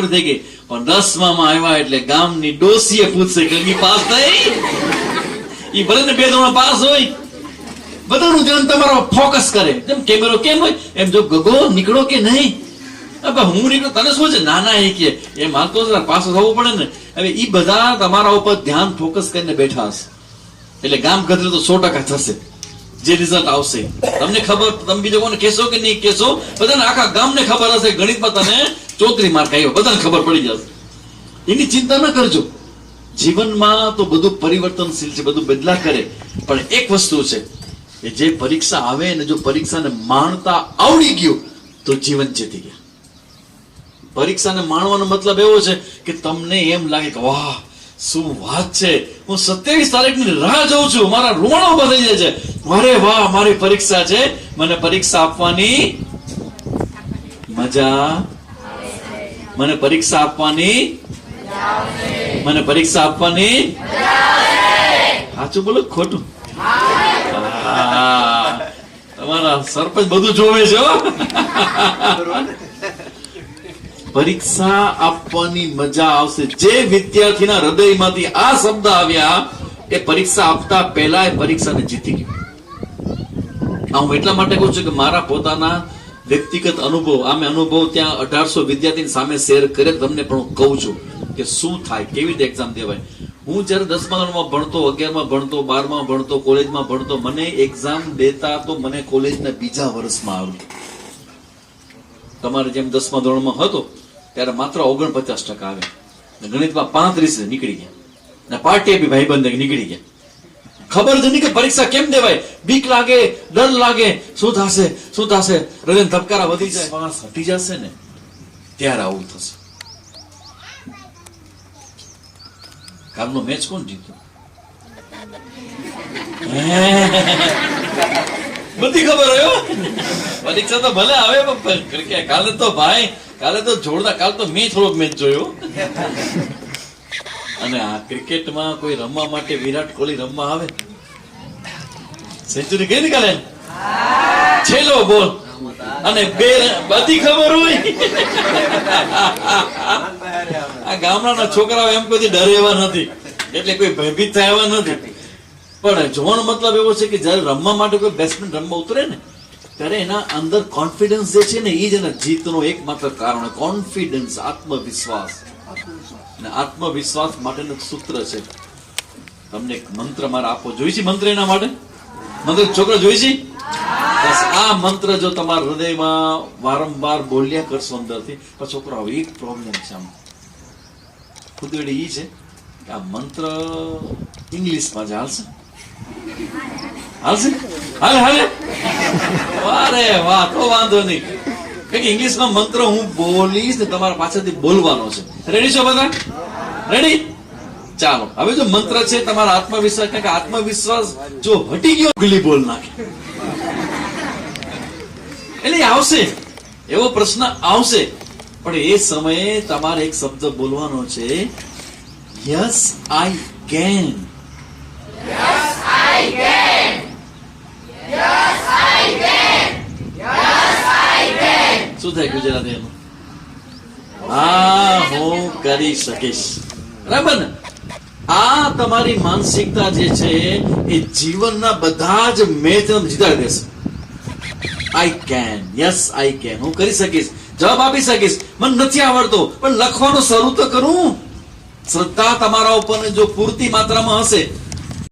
પૂરી થઈ ગઈ. પણ દસમાં આવ્યા એટલે ગામની ડોસીએ પૂછશે કે પાસ થઈ? એ ભલે બે ધોરણ પાસ હોય. બધાનું ધ્યાન તમારો ફોકસ કરે. જેમ કેમેરો કેમ હોય? એમ જો ગગો નીકળો કે નહીં? હવે હું નીકળો? તને શું છે? નાના એ કે એ માનતો છે પાછો થવું પડે ને. હવે એ બધા તમારા ઉપર ધ્યાન ફોકસ કરીને બેઠા હશે. એટલે ગામ ગધરે તો સો ટકા થશે. જે રિઝલ્ટ આવશે. તમને ખબર, તમે બીજો કોને કહેશો કે નહીં કહેશો? બધાને આખા ગામને ખબર હશે, ગણિતમાં તને ચોત્રી માર્ક આવ્યો. બધાને ખબર પડી જશે. એની ચિંતા ન કરજો. જીવનમાં તો બધું પરિવર્તનશીલ છે, બધું બદલા કરે. પણ એક વસ્તુ છે કે જે પરીક્ષા આવે ને જો પરીક્ષાને માણતા આવડી ગયું, તો જીવન જીતી ગયા. પરીક્ષાને માણવાનો મતલબ એવો છે કે તમને એમ લાગે કે, વાહ, શું વાત છે. હું સત્યાવીસ તારીખની રાહ જોઉં છું. મારા ઊભા થઈ જાય છે. અરે વાહ, મારી પરીક્ષા છે. મને પરીક્ષા આપવાની મજા મને પરીક્ષા આપવાની મને પરીક્ષા આપવાની સાચું બોલો ખોટું? તમારા સરપંચ બધું જોવે છે પરીક્ષા આપવાની મજા આવશે. જે વિદ્યાર્થીના હૃદયમાંથી આ શબ્દ આવ્યા એ પરીક્ષા આપતા પહેલા એ પરીક્ષાને જીતી ગયો. હું એટલા માટે કહું છું કે મારા પોતાના વ્યક્તિગત અનુભવ. આમે અનુભવ ત્યાં અઢારસો વિદ્યાર્થીની સામે શેર કરે તમને પણ કહું છું કે શું થાય, કેવી રીતે એક્ઝામ દેવાય. હું જ્યારે દસમા ધોરણમાં ભણતો, અગિયારમાં ભણતો, બારમાં ભણતો, કોલેજમાં ભણતો, મને એક્ઝામ દેતા તો મને કોલેજના બીજા વર્ષમાં આવ્યું તમારે જેમ દસમા ધોરણમાં હતો, ત્યારે માત્ર ઓગણપચાસ ટકા આવે. ગણિતમાં પાંત્રીસ નીકળી ગયા. ને પાર્ટી બી ભાઈબંધ નીકળી ગયા. ખબર જ નહીં કે પરીક્ષા કેમ દેવાય? બીક લાગે ડર લાગે. શું થશે? શું થશે? હૃદય ધબકારા વધી જાય. શ્વાસ હટી જશે ને ત્યારે આવું થશે. કાલનો મેચ કોણ જીત્યો? બધી ખબર હોય પરીક્ષા તો ભલે આવે પણ કાલે તો ભાઈ કાલે તો જોરદાર કાલ તો મેં થોડોક મેચ જોયો. અને આ ક્રિકેટમાં કોઈ રમવા માટે વિરાટ કોહલી રમવા આવે? સેન્ચુરી કઈ નીકળે છેલ્લો બોલ. અને બે બધી ખબર હોય. આ ગામડાના છોકરાઓ એમ કોઈ ડરે એવા નથી. એટલે કોઈ ભયભીત થાય એવા નથી. પણ જોવાનો મતલબ એવો છે કે જ્યારે રમવા માટે કોઈ બેટ્સમેન રમવા ઉતરે ને, ત્યારે એના અંદર કોન્ફિડન્સ જે છે ને એ જ એના જીતનો એકમાત્ર કારણ કોન્ફિડન્સ આત્મવિશ્વાસ. અને આત્મવિશ્વાસ માટેનું સૂત્ર છે. તમને એક મંત્ર મારે આપવો જોઈ છે મંત્ર એના માટે? મંત્ર છોકરો જોઈ છે? બસ આ મંત્ર જો તમારા હૃદયમાં વારંવાર બોલ્યા કરશો અંદરથી પણ છોકરો હવે એક પ્રોબ્લેમ છે આમ. ખુદવેડી એ છે કે આ મંત્ર ઇંગ્લિશમાં જ હાલશે. હાલશે? હાલે હાલે? વારે વાહ, તો વાંધો નહીં. કે ઇંગ્લિશમાં મંત્ર હું બોલીશ ને તમારા પાછળથી બોલવાનો છે. રેડી છો બધા રેડી ચાલો હવે જો મંત્ર છે તમારા આત્મવિશ્વાસ કે આત્મવિશ્વાસ જો હટી ગયો ગલી બોલ નાખે. એટલે આવશે. એવો પ્રશ્ન આવશે. પણ એ સમયે તમારે એક શબ્દ બોલવાનો છે યસ આઈ કેન શું થાય ગુજરાતી એનું કરી શકીશ. બરાબર ને? આ તમારી માનસિકતા જે છે, એ જીવનના બધા જ મેચ જીતાડી દેશે. I can yes I can હું કરી શકીશ. જવાબ આપી શકીશ. મને નથી આવડતો, પણ લખવાનું શરૂ તો કરું. શ્રદ્ધા તમારા ઉપર જો પૂરતી માત્રામાં હશે